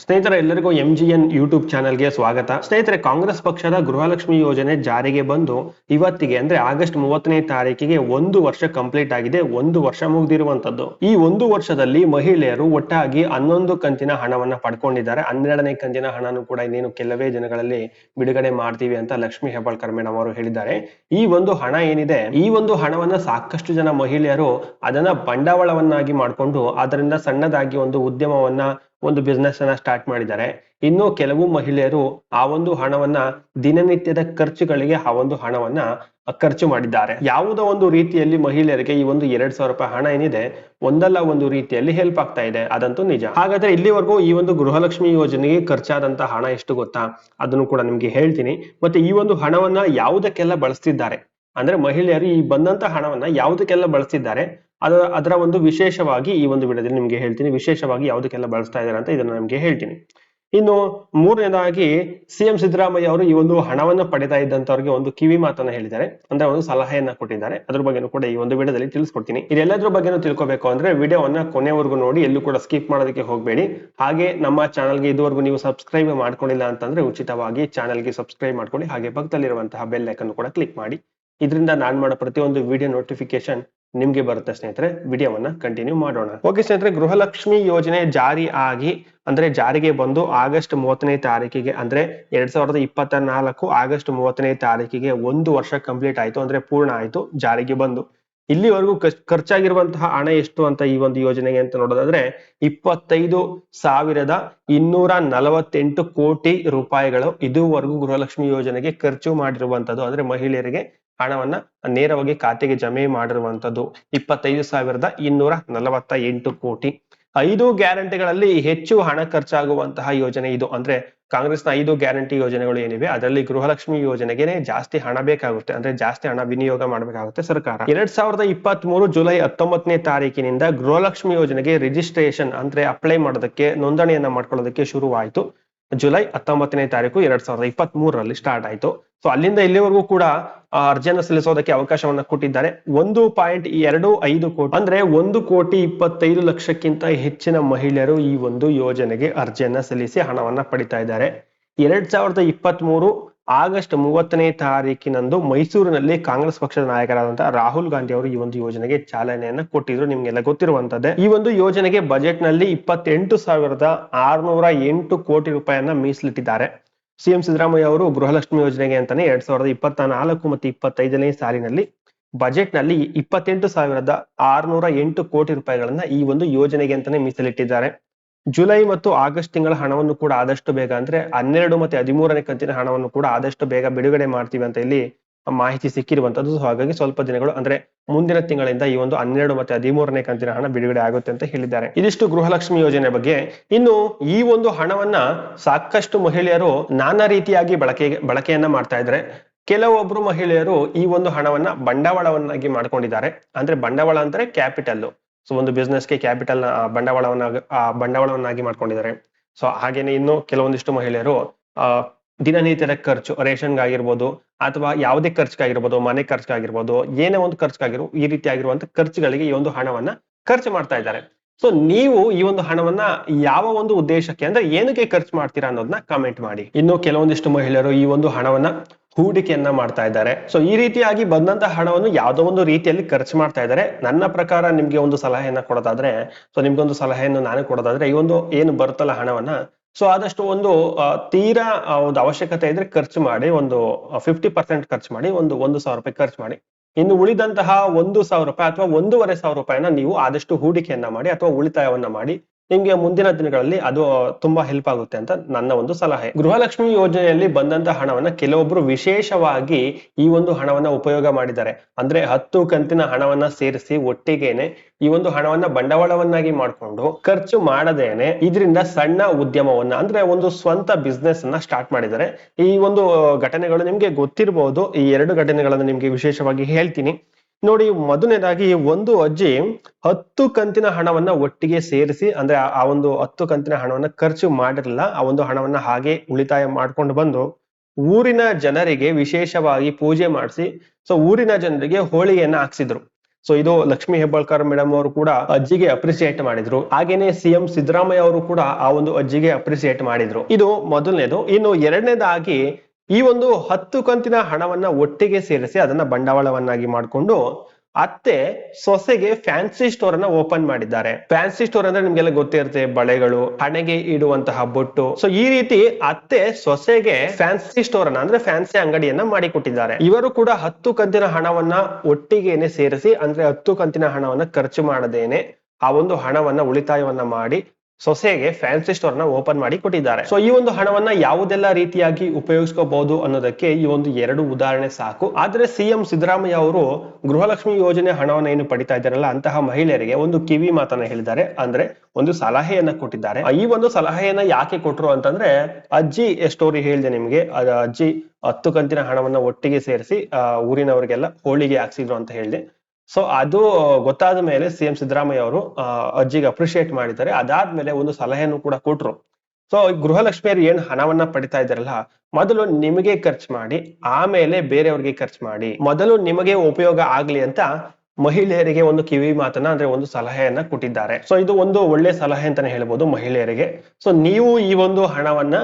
ಸ್ನೇಹಿತರೆ, ಎಲ್ಲರಿಗೂ M G N YouTube ಚಾನೆಲ್ಗೆ ಸ್ವಾಗತ. ಸ್ನೇಹಿತರೆ, ಕಾಂಗ್ರೆಸ್ ಪಕ್ಷದ ಗೃಹಲಕ್ಷ್ಮಿ ಯೋಜನೆ ಜಾರಿಗೆ ಬಂದು ಇವತ್ತಿಗೆ, ಅಂದ್ರೆ ಆಗಸ್ಟ್ ಮೂವತ್ತನೇ ತಾರೀಕಿಗೆ ಒಂದು ವರ್ಷ ಕಂಪ್ಲೀಟ್ ಆಗಿದೆ, ಒಂದು ವರ್ಷ ಮುಗಿದಿರುವಂತದ್ದು ಈ ಒಂದು ವರ್ಷದಲ್ಲಿ ಮಹಿಳೆಯರು ಒಟ್ಟಾಗಿ ಹನ್ನೊಂದು ಕಂತಿನ ಹಣವನ್ನ ಪಡ್ಕೊಂಡಿದ್ದಾರೆ. ಹನ್ನೆರಡನೇ ಕಂತಿನ ಹಣನು ಕೂಡ ಇನ್ನೇನು ಕೆಲವೇ ದಿನಗಳಲ್ಲಿ ಬಿಡುಗಡೆ ಮಾಡ್ತೀವಿ ಅಂತ ಲಕ್ಷ್ಮಿ ಹೆಬ್ಬಾಳ್ಕರ್ ಮೇಡಮ್ ಅವರು ಹೇಳಿದ್ದಾರೆ. ಈ ಒಂದು ಹಣ ಏನಿದೆ? ಈ ಒಂದು ಹಣವನ್ನ ಸಾಕಷ್ಟು ಜನ ಮಹಿಳೆಯರು ಅದನ್ನ ಬಂಡವಾಳವನ್ನಾಗಿ ಮಾಡಿಕೊಂಡು ಅದರಿಂದ ಸಣ್ಣದಾಗಿ ಒಂದು ಉದ್ಯಮವನ್ನ ಒಂದು ಬಿಸ್ನೆಸ್ ಅನ್ನ ಸ್ಟಾರ್ಟ್ ಮಾಡಿದ್ದಾರೆ. ಇನ್ನು ಕೆಲವು ಮಹಿಳೆಯರು ಆ ಒಂದು ಹಣವನ್ನ ದಿನನಿತ್ಯದ ಖರ್ಚುಗಳಿಗೆ ಆ ಒಂದು ಹಣವನ್ನ ಖರ್ಚು ಮಾಡಿದ್ದಾರೆ. ಯಾವುದೋ ಒಂದು ರೀತಿಯಲ್ಲಿ ಮಹಿಳೆಯರಿಗೆ ಈ ಒಂದು ಎರಡ್ ಸಾವಿರ ರೂಪಾಯಿ ಹಣ ಏನಿದೆ, ಒಂದಲ್ಲ ಒಂದು ರೀತಿಯಲ್ಲಿ ಹೆಲ್ಪ್ ಆಗ್ತಾ ಇದೆ. ಅದಂತೂ ನಿಜ. ಹಾಗಾದ್ರೆ ಇಲ್ಲಿವರೆಗೂ ಈ ಒಂದು ಗೃಹಲಕ್ಷ್ಮಿ ಯೋಜನೆಗೆ ಖರ್ಚಾದಂತ ಹಣ ಎಷ್ಟು ಗೊತ್ತಾ? ಅದನ್ನು ಕೂಡ ನಿಮ್ಗೆ ಹೇಳ್ತೀನಿ. ಮತ್ತೆ ಈ ಒಂದು ಹಣವನ್ನ ಯಾವುದಕ್ಕೆಲ್ಲ ಬಳಸ್ತಿದ್ದಾರೆ? ಅಂದ್ರೆ ಮಹಿಳೆಯರು ಈ ಬಂದಂತ ಹಣವನ್ನ ಯಾವುದಕ್ಕೆಲ್ಲ ಬಳಸ್ತಿದ್ದಾರೆ, ಅದ ಅದರ ಒಂದು ವಿಶೇಷವಾಗಿ ಈ ಒಂದು ವಿಡಿಯೋದಲ್ಲಿ ನಿಮ್ಗೆ ಹೇಳ್ತೀನಿ, ವಿಶೇಷವಾಗಿ ಯಾವುದಕ್ಕೆಲ್ಲ ಬಳಸ್ತಾ ಇದ್ದಾರೆ ಅಂತ ಇದನ್ನ ನಿಮ್ಗೆ ಹೇಳ್ತೀನಿ. ಇನ್ನು ಮೂರನೇದಾಗಿ ಸಿ ಎಂ ಸಿದ್ದರಾಮಯ್ಯ ಅವರು ಈ ಒಂದು ಹಣವನ್ನ ಪಡೆತಾ ಇದ್ದಂತವ್ರಿಗೆ ಒಂದು ಕಿವಿ ಮಾತನ್ನ ಹೇಳಿದ್ದಾರೆ, ಅಂದ್ರೆ ಒಂದು ಸಲಹೆಯನ್ನ ಕೊಟ್ಟಿದ್ದಾರೆ. ಅದ್ರ ಬಗ್ಗೆನೂ ಕೂಡ ಈ ಒಂದು ವಿಡಿಯೋದಲ್ಲಿ ತಿಳಿಸ್ಕೊಡ್ತೀನಿ. ಇದೆಲ್ಲದ್ರ ಬಗ್ಗೆನೂ ತಿಳ್ಕೊಬೇಕು ಅಂದ್ರೆ ವಿಡಿಯೋವನ್ನ ಕೊನೆವರೆಗೂ ನೋಡಿ, ಎಲ್ಲೂ ಕೂಡ ಸ್ಕಿಪ್ ಮಾಡೋದಕ್ಕೆ ಹೋಗಬೇಡಿ. ಹಾಗೆ ನಮ್ಮ ಚಾನಲ್ಗೆ ಇದುವರೆಗೂ ನೀವು ಸಬ್ಸ್ಕ್ರೈಬ್ ಮಾಡ್ಕೊಂಡಿಲ್ಲ ಅಂತಂದ್ರೆ ಉಚಿತವಾಗಿ ಚಾನಲ್ಗೆ ಸಬ್ಸ್ಕ್ರೈಬ್ ಮಾಡ್ಕೊಳ್ಳಿ. ಹಾಗೆ ಪಕ್ಕದಲ್ಲಿರುವಂತಹ ಬೆಲ್ ಐಕನ್ ಕೂಡ ಕ್ಲಿಕ್ ಮಾಡಿ. ಇದರಿಂದ ನಾನ್ ಮಾಡೋ ಪ್ರತಿಯೊಂದು ವಿಡಿಯೋ ನೋಟಿಫಿಕೇಶನ್ ನಿಮ್ಗೆ ಬರುತ್ತೆ ಸ್ನೇಹಿತರೆ. ವಿಡಿಯೋವನ್ನ ಕಂಟಿನ್ಯೂ ಮಾಡೋಣ. ಓಕೆ ಸ್ನೇಹಿತರೆ, ಗೃಹಲಕ್ಷ್ಮಿ ಯೋಜನೆ ಜಾರಿ ಆಗಿ, ಅಂದ್ರೆ ಜಾರಿಗೆ ಬಂದು ಆಗಸ್ಟ್ ಮೂವತ್ತನೇ ತಾರೀಕಿಗೆ, ಅಂದ್ರೆ ಎರಡ್ ಸಾವಿರದ ಇಪ್ಪತ್ತ ನಾಲ್ಕು ಆಗಸ್ಟ್ ಮೂವತ್ತನೇ ತಾರೀಕಿಗೆ ಒಂದು ವರ್ಷ ಕಂಪ್ಲೀಟ್ ಆಯ್ತು, ಅಂದ್ರೆ ಪೂರ್ಣ ಆಯ್ತು, ಜಾರಿಗೆ ಬಂದು. ಇಲ್ಲಿವರೆಗೂ ಖರ್ಚಾಗಿರುವಂತಹ ಹಣ ಎಷ್ಟು ಅಂತ ಈ ಒಂದು ಯೋಜನೆಗೆ ಅಂತ ನೋಡೋದಾದ್ರೆ, ಇಪ್ಪತ್ತೈದು ಸಾವಿರದ ಇನ್ನೂರ ನಲವತ್ತೆಂಟು ಕೋಟಿ ರೂಪಾಯಿಗಳು ಇದುವರೆಗೂ ಗೃಹಲಕ್ಷ್ಮಿ ಯೋಜನೆಗೆ ಖರ್ಚು ಮಾಡಿರುವಂತದ್ದು ಅಂದ್ರೆ ಮಹಿಳೆಯರಿಗೆ ಹಣವನ್ನ ನೇರವಾಗಿ ಖಾತೆಗೆ ಜಮೆ ಮಾಡಿರುವಂತದ್ದು ಇಪ್ಪತ್ತೈದು ಸಾವಿರದ ಇನ್ನೂರ ನಲವತ್ತ ಎಂಟು ಕೋಟಿ. ಐದು ಗ್ಯಾರಂಟಿಗಳಲ್ಲಿ ಹೆಚ್ಚು ಹಣ ಖರ್ಚಾಗುವಂತಹ ಯೋಜನೆ ಇದು. ಅಂದ್ರೆ ಕಾಂಗ್ರೆಸ್ನ ಐದು ಗ್ಯಾರಂಟಿ ಯೋಜನೆಗಳು ಏನಿವೆ, ಅದರಲ್ಲಿ ಗೃಹಲಕ್ಷ್ಮಿ ಯೋಜನೆಗೆ ಜಾಸ್ತಿ ಹಣ ಬೇಕಾಗುತ್ತೆ. ಅಂದ್ರೆ ಜಾಸ್ತಿ ಹಣ ವಿನಿಯೋಗ ಮಾಡಬೇಕಾಗುತ್ತೆ ಸರ್ಕಾರ. ಎರಡ್ ಸಾವಿರದ ಇಪ್ಪತ್ತ್ ಮೂರು ಜುಲೈ ಹತ್ತೊಂಬತ್ತನೇ ತಾರೀಕಿನಿಂದ ಗೃಹಲಕ್ಷ್ಮಿ ಯೋಜನೆಗೆ ರಿಜಿಸ್ಟ್ರೇಷನ್ ಅಂದ್ರೆ ಅಪ್ಲೈ ಮಾಡೋದಕ್ಕೆ, ನೋಂದಣಿಯನ್ನ ಮಾಡ್ಕೊಳ್ಳೋದಕ್ಕೆ ಶುರುವಾಯಿತು. ಜುಲೈ ಹತ್ತೊಂಬತ್ತನೇ ತಾರೀಕು ಎರಡ್ ಸಾವಿರದ ಇಪ್ಪತ್ತ್ ಮೂರರಲ್ಲಿ ಸ್ಟಾರ್ಟ್ ಆಯ್ತು. ಸೊ ಅಲ್ಲಿಂದ ಇಲ್ಲಿವರೆಗೂ ಕೂಡ ಅರ್ಜಿಯನ್ನು ಸಲ್ಲಿಸೋದಕ್ಕೆ ಅವಕಾಶವನ್ನ ಕೊಟ್ಟಿದ್ದಾರೆ. ಒಂದು ಪಾಯಿಂಟ್ ಎರಡು ಐದು ಕೋಟಿ, ಅಂದ್ರೆ ಒಂದು ಕೋಟಿ ಇಪ್ಪತ್ತೈದು ಲಕ್ಷಕ್ಕಿಂತ ಹೆಚ್ಚಿನ ಮಹಿಳೆಯರು ಈ ಒಂದು ಯೋಜನೆಗೆ ಅರ್ಜಿಯನ್ನ ಸಲ್ಲಿಸಿ ಹಣವನ್ನ ಪಡಿತಾ ಇದ್ದಾರೆ. ಎರಡ್ ಸಾವಿರದ ಇಪ್ಪತ್ತ್ ಮೂರು ಆಗಸ್ಟ್ ಮೂವತ್ತನೇ ತಾರೀಕಿನಂದು ಮೈಸೂರಿನಲ್ಲಿ ಕಾಂಗ್ರೆಸ್ ಪಕ್ಷದ ನಾಯಕರಾದಂತಹ ರಾಹುಲ್ ಗಾಂಧಿ ಅವರು ಈ ಒಂದು ಯೋಜನೆಗೆ ಚಾಲನೆಯನ್ನ ಕೊಟ್ಟಿದ್ರು. ನಿಮ್ಗೆಲ್ಲ ಗೊತ್ತಿರುವಂತದ್ದೇ. ಈ ಒಂದು ಯೋಜನೆಗೆ ಬಜೆಟ್ನಲ್ಲಿ ಇಪ್ಪತ್ತೆಂಟು ಸಾವಿರದ ಆರ್ನೂರ ಎಂಟು ಕೋಟಿ ರೂಪಾಯಿಯನ್ನ ಮೀಸಲಿಟ್ಟಿದ್ದಾರೆ. ಸಿಎಂ ಸಿದ್ದರಾಮಯ್ಯ ಅವರು ಗೃಹಲಕ್ಷ್ಮಿ ಯೋಜನೆಗೆ ಅಂತಾನೆ ಎರಡ್ ಸಾವಿರದ ಇಪ್ಪತ್ತ ನಾಲ್ಕು ಮತ್ತು ಇಪ್ಪತ್ತೈದನೇ ಸಾಲಿನಲ್ಲಿ ಬಜೆಟ್ನಲ್ಲಿ ಇಪ್ಪತ್ತೆಂಟು ಸಾವಿರದ ಆರ್ನೂರ ಎಂಟು ಕೋಟಿ ರೂಪಾಯಿಗಳನ್ನ ಈ ಒಂದು ಯೋಜನೆಗೆ ಅಂತಾನೆ ಮೀಸಲಿಟ್ಟಿದ್ದಾರೆ. ಜುಲೈ ಮತ್ತು ಆಗಸ್ಟ್ ತಿಂಗಳ ಹಣವನ್ನು ಕೂಡ ಆದಷ್ಟು ಬೇಗ ಅಂದ್ರೆ ಹನ್ನೆರಡು ಮತ್ತೆ ಹದಿಮೂರನೇ ಕಂತಿನ ಹಣವನ್ನು ಕೂಡ ಆದಷ್ಟು ಬೇಗ ಬಿಡುಗಡೆ ಮಾಡ್ತೀವಿ ಅಂತ ಇಲ್ಲಿ ಮಾಹಿತಿ ಸಿಕ್ಕಿರುವಂತದ್ದು. ಹಾಗಾಗಿ ಸ್ವಲ್ಪ ದಿನಗಳು, ಅಂದ್ರೆ ಮುಂದಿನ ತಿಂಗಳಿಂದ ಈ ಒಂದು ಹನ್ನೆರಡು ಮತ್ತೆ ಹದಿಮೂರನೇ ಕಂತಿನ ಹಣ ಬಿಡುಗಡೆ ಆಗುತ್ತೆ ಅಂತ ಹೇಳಿದ್ದಾರೆ. ಇದಿಷ್ಟು ಗೃಹಲಕ್ಷ್ಮಿ ಯೋಜನೆ ಬಗ್ಗೆ. ಇನ್ನು ಈ ಒಂದು ಹಣವನ್ನ ಸಾಕಷ್ಟು ಮಹಿಳೆಯರು ನಾನಾ ರೀತಿಯಾಗಿ ಬಳಕೆ, ಬಳಕೆಯನ್ನ ಮಾಡ್ತಾ ಇದ್ರೆ ಕೆಲವೊಬ್ರು ಮಹಿಳೆಯರು ಈ ಒಂದು ಹಣವನ್ನ ಬಂಡವಾಳವನ್ನಾಗಿ ಮಾಡ್ಕೊಂಡಿದ್ದಾರೆ. ಅಂದ್ರೆ ಬಂಡವಾಳ ಅಂದ್ರೆ ಕ್ಯಾಪಿಟಲ್ ಸೊ ಒಂದು ಬಿಸ್ನೆಸ್ಗೆ ಕ್ಯಾಪಿಟಲ್ ಬಂಡವಾಳವನ್ನ ಬಂಡವಾಳವನ್ನಾಗಿ ಮಾಡ್ಕೊಂಡಿದ್ದಾರೆ. ಸೊ ಹಾಗೇನೆ ಇನ್ನು ಕೆಲವೊಂದಿಷ್ಟು ಮಹಿಳೆಯರು ದಿನನಿತ್ಯದ ಖರ್ಚು ರೇಷನ್ಗಾಗಿರ್ಬೋದು ಅಥವಾ ಯಾವುದೇ ಖರ್ಚಿಗಾಗಿರ್ಬೋದು, ಮನೆ ಖರ್ಚಿಗಾಗಿರ್ಬೋದು, ಏನೇ ಒಂದು ಖರ್ಚಿಗಾಗಿರೋ, ಈ ರೀತಿ ಆಗಿರುವಂತ ಖರ್ಚುಗಳಿಗೆ ಈ ಒಂದು ಹಣವನ್ನ ಖರ್ಚು ಮಾಡ್ತಾ ಇದ್ದಾರೆ. ಸೊ ನೀವು ಈ ಒಂದು ಹಣವನ್ನ ಯಾವ ಒಂದು ಉದ್ದೇಶಕ್ಕೆ ಅಂದ್ರೆ ಏನಕ್ಕೆ ಖರ್ಚು ಮಾಡ್ತೀರಾ ಅನ್ನೋದನ್ನ ಕಮೆಂಟ್ ಮಾಡಿ. ಇನ್ನು ಕೆಲವೊಂದಿಷ್ಟು ಮಹಿಳೆಯರು ಈ ಒಂದು ಹಣವನ್ನ ಹೂಡಿಕೆಯನ್ನ ಮಾಡ್ತಾ ಇದ್ದಾರೆ. ಸೊ ಈ ರೀತಿಯಾಗಿ ಬಂದಂತ ಹಣವನ್ನು ಯಾವುದೋ ಒಂದು ರೀತಿಯಲ್ಲಿ ಖರ್ಚು ಮಾಡ್ತಾ ಇದ್ದಾರೆ. ನನ್ನ ಪ್ರಕಾರ ನಿಮ್ಗೆ ಒಂದು ಸಲಹೆಯನ್ನ ಕೊಡೋದಾದ್ರೆ ಸೊ ನಿಮ್ಗೊಂದು ಸಲಹೆಯನ್ನು ನಾನು ಕೊಡೋದಾದ್ರೆ, ಈ ಒಂದು ಏನು ಬರುತ್ತಲ್ಲ ಹಣವನ್ನ ಸೊ ಆದಷ್ಟು ಒಂದು ತೀರಾ ಒಂದು ಅವಶ್ಯಕತೆ ಇದ್ರೆ ಖರ್ಚು ಮಾಡಿ, ಒಂದು ಫಿಫ್ಟಿ ಪರ್ಸೆಂಟ್ ಖರ್ಚು ಮಾಡಿ, ಒಂದು ಒಂದು ಸಾವಿರ ರೂಪಾಯಿ ಖರ್ಚು ಮಾಡಿ. ಇನ್ನು ಉಳಿದಂತಹ ಒಂದು ಸಾವಿರ ರೂಪಾಯಿ ಅಥವಾ ಒಂದೂವರೆ ಸಾವಿರ ರೂಪಾಯಿನ ನೀವು ಆದಷ್ಟು ಹೂಡಿಕೆಯನ್ನ ಮಾಡಿ ಅಥವಾ ಉಳಿತಾಯವನ್ನ ಮಾಡಿ ನಿಮ್ಗೆ ಮುಂದಿನ ದಿನಗಳಲ್ಲಿ ಅದು ತುಂಬಾ ಹೆಲ್ಪ್ ಆಗುತ್ತೆ ಅಂತ ನನ್ನ ಒಂದು ಸಲಹೆ. ಗೃಹಲಕ್ಷ್ಮಿ ಯೋಜನೆಯಲ್ಲಿ ಬಂದಂತ ಹಣವನ್ನ ಕೆಲವೊಬ್ರು ವಿಶೇಷವಾಗಿ ಈ ಒಂದು ಹಣವನ್ನ ಉಪಯೋಗ ಮಾಡಿದ್ದಾರೆ. ಅಂದ್ರೆ ಹತ್ತು ಕಂತಿನ ಹಣವನ್ನ ಸೇರಿಸಿ ಒಟ್ಟಿಗೆನೆ ಈ ಒಂದು ಹಣವನ್ನ ಬಂಡವಾಳವನ್ನಾಗಿ ಮಾಡಿಕೊಂಡು ಖರ್ಚು ಮಾಡದೇನೆ ಇದರಿಂದ ಸಣ್ಣ ಉದ್ಯಮವನ್ನ, ಅಂದ್ರೆ ಒಂದು ಸ್ವಂತ ಬಿಸ್ನೆಸ್ ಅನ್ನ ಸ್ಟಾರ್ಟ್ ಮಾಡಿದ್ದಾರೆ. ಈ ಒಂದು ಘಟನೆಗಳು ನಿಮ್ಗೆ ಗೊತ್ತಿರಬಹುದು ಈ ಎರಡು ಘಟನೆಗಳನ್ನ ನಿಮ್ಗೆ ವಿಶೇಷವಾಗಿ ಹೇಳ್ತೀನಿ. ನೋಡಿ, ಮೊದಲನೇದಾಗಿ ಒಂದು ಅಜ್ಜಿ ಹತ್ತು ಕಂತಿನ ಹಣವನ್ನ ಒಟ್ಟಿಗೆ ಸೇರಿಸಿ, ಅಂದ್ರೆ ಆ ಒಂದು ಹತ್ತು ಕಂತಿನ ಹಣವನ್ನ ಖರ್ಚು ಮಾಡಿರಲಿಲ್ಲ, ಆ ಒಂದು ಹಣವನ್ನ ಹಾಗೆ ಉಳಿತಾಯ ಮಾಡ್ಕೊಂಡು ಬಂದು ಊರಿನ ಜನರಿಗೆ ವಿಶೇಷವಾಗಿ ಪೂಜೆ ಮಾಡಿಸಿ ಸೊ ಊರಿನ ಜನರಿಗೆ ಹೋಳಿಗೆಯನ್ನ ಹಾಕ್ಸಿದ್ರು. ಸೊ ಇದು ಲಕ್ಷ್ಮಿ ಹೆಬ್ಬಾಳ್ಕರ್ ಮೇಡಮ್ ಅವರು ಕೂಡ ಅಜ್ಜಿಗೆ ಅಪ್ರಿಸಿಯೇಟ್ ಮಾಡಿದ್ರು. ಹಾಗೇನೆ ಸಿಎಂ ಸಿದ್ದರಾಮಯ್ಯ ಅವರು ಕೂಡ ಆ ಒಂದು ಅಜ್ಜಿಗೆ ಅಪ್ರಿಸಿಯೇಟ್ ಮಾಡಿದ್ರು. ಇದು ಮೊದಲನೇದು. ಇನ್ನು ಎರಡನೇದಾಗಿ ಈ ಒಂದು ಹತ್ತು ಕಂತಿನ ಹಣವನ್ನ ಒಟ್ಟಿಗೆ ಸೇರಿಸಿ ಅದನ್ನ ಬಂಡವಾಳವನ್ನಾಗಿ ಮಾಡಿಕೊಂಡು ಅತ್ತೆ ಸೊಸೆಗೆ ಫ್ಯಾನ್ಸಿ ಸ್ಟೋರ್ ಅನ್ನ ಓಪನ್ ಮಾಡಿದ್ದಾರೆ. ಫ್ಯಾನ್ಸಿ ಸ್ಟೋರ್ ಅಂದ್ರೆ ನಿಮ್ಗೆಲ್ಲ ಗೊತ್ತಿರುತ್ತೆ ಬಳೆಗಳು, ಹಣೆಗೆ ಇಡುವಂತಹ ಬೊಟ್ಟು. ಸೊ ಈ ರೀತಿ ಅತ್ತೆ ಸೊಸೆಗೆ ಫ್ಯಾನ್ಸಿ ಸ್ಟೋರ್ ಅನ್ನ ಅಂದ್ರೆ ಫ್ಯಾನ್ಸಿ ಅಂಗಡಿಯನ್ನ ಮಾಡಿಕೊಟ್ಟಿದ್ದಾರೆ. ಇವರು ಕೂಡ ಹತ್ತು ಕಂತಿನ ಹಣವನ್ನ ಒಟ್ಟಿಗೆನೆ ಸೇರಿಸಿ ಅಂದ್ರೆ ಹತ್ತು ಕಂತಿನ ಹಣವನ್ನ ಖರ್ಚು ಮಾಡದೇನೆ ಆ ಒಂದು ಹಣವನ್ನ ಉಳಿತಾಯವನ್ನ ಮಾಡಿ ಸೊಸೆಗೆ ಫ್ಯಾನ್ಸಿ ಸ್ಟೋರ್ನ ಓಪನ್ ಮಾಡಿ ಕೊಟ್ಟಿದ್ದಾರೆ. ಸೊ ಈ ಒಂದು ಹಣವನ್ನ ಯಾವುದೆಲ್ಲ ರೀತಿಯಾಗಿ ಉಪಯೋಗಿಸ್ಕೋಬಹುದು ಅನ್ನೋದಕ್ಕೆ ಈ ಒಂದು ಎರಡು ಉದಾಹರಣೆ ಸಾಕು. ಆದ್ರೆ ಸಿಎಂ ಸಿದ್ದರಾಮಯ್ಯ ಅವರು ಗೃಹಲಕ್ಷ್ಮಿ ಯೋಜನೆ ಹಣವನ್ನ ಏನು ಪಡಿತಾ ಇದ್ದಾರಲ್ಲ, ಅಂತಹ ಮಹಿಳೆಯರಿಗೆ ಒಂದು ಕಿವಿ ಮಾತನ್ನ ಹೇಳಿದ್ದಾರೆ. ಅಂದ್ರೆ ಒಂದು ಸಲಹೆಯನ್ನ ಕೊಟ್ಟಿದ್ದಾರೆ. ಈ ಒಂದು ಸಲಹೆಯನ್ನ ಯಾಕೆ ಕೊಟ್ರು ಅಂತಂದ್ರೆ, ಅಜ್ಜಿ ಸ್ಟೋರಿ ಹೇಳಿದೆ ನಿಮ್ಗೆ. ಅಜ್ಜಿ ಹತ್ತು ಕಂತಿನ ಹಣವನ್ನ ಒಟ್ಟಿಗೆ ಸೇರಿಸಿ ಊರಿನವರಿಗೆಲ್ಲ ಹೋಳಿಗೆ ಹಾಕ್ಸಿದ್ರು ಅಂತ ಹೇಳಿದೆ. ಸೊ ಅದು ಗೊತ್ತಾದ ಮೇಲೆ ಸಿಎಂ ಸಿದ್ದರಾಮಯ್ಯ ಅವರು ಅಜ್ಜಿಗೆ ಅಪ್ರಿಶಿಯೇಟ್ ಮಾಡಿದ್ದಾರೆ. ಅದಾದ್ಮೇಲೆ ಒಂದು ಸಲಹೆಯನ್ನು ಕೂಡ ಕೊಟ್ರು. ಸೊ ಗೃಹಲಕ್ಷ್ಮಿಯರು ಏನ್ ಹಣವನ್ನ ಪಡಿತಾ ಇದ್ದಾರಲ್ಲ, ಮೊದಲು ನಿಮಗೆ ಖರ್ಚು ಮಾಡಿ, ಆಮೇಲೆ ಬೇರೆಯವ್ರಿಗೆ ಖರ್ಚು ಮಾಡಿ. ಮೊದಲು ನಿಮಗೆ ಉಪಯೋಗ ಆಗ್ಲಿ ಅಂತ ಮಹಿಳೆಯರಿಗೆ ಒಂದು ಕಿವಿ ಮಾತನ್ನ, ಅಂದ್ರೆ ಒಂದು ಸಲಹೆಯನ್ನ ಕೊಟ್ಟಿದ್ದಾರೆ. ಸೊ ಇದು ಒಂದು ಒಳ್ಳೆ ಸಲಹೆ ಅಂತಾನೆ ಹೇಳ್ಬೋದು ಮಹಿಳೆಯರಿಗೆ. ಸೊ ನೀವು ಈ ಒಂದು ಹಣವನ್ನ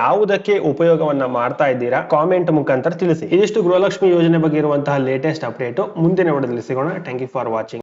ಯಾವುದಕ್ಕೆ ಉಪಯೋಗವನ್ನ ಮಾಡ್ತಾ ಇದ್ದೀರಾ ಕಾಮೆಂಟ್ ಮುಖಾಂತರ ತಿಳಿಸಿ. ಇದಿಷ್ಟು ಗೃಹಲಕ್ಷ್ಮಿ ಯೋಜನೆ ಬಗ್ಗೆ ಇರುವಂತಹ ಲೇಟೆಸ್ಟ್ ಅಪ್ಡೇಟ್ ಮುಂದಿನ ವಿಡಿಯೋದಲ್ಲಿ ಸಿಗೋಣ. Thank you for watching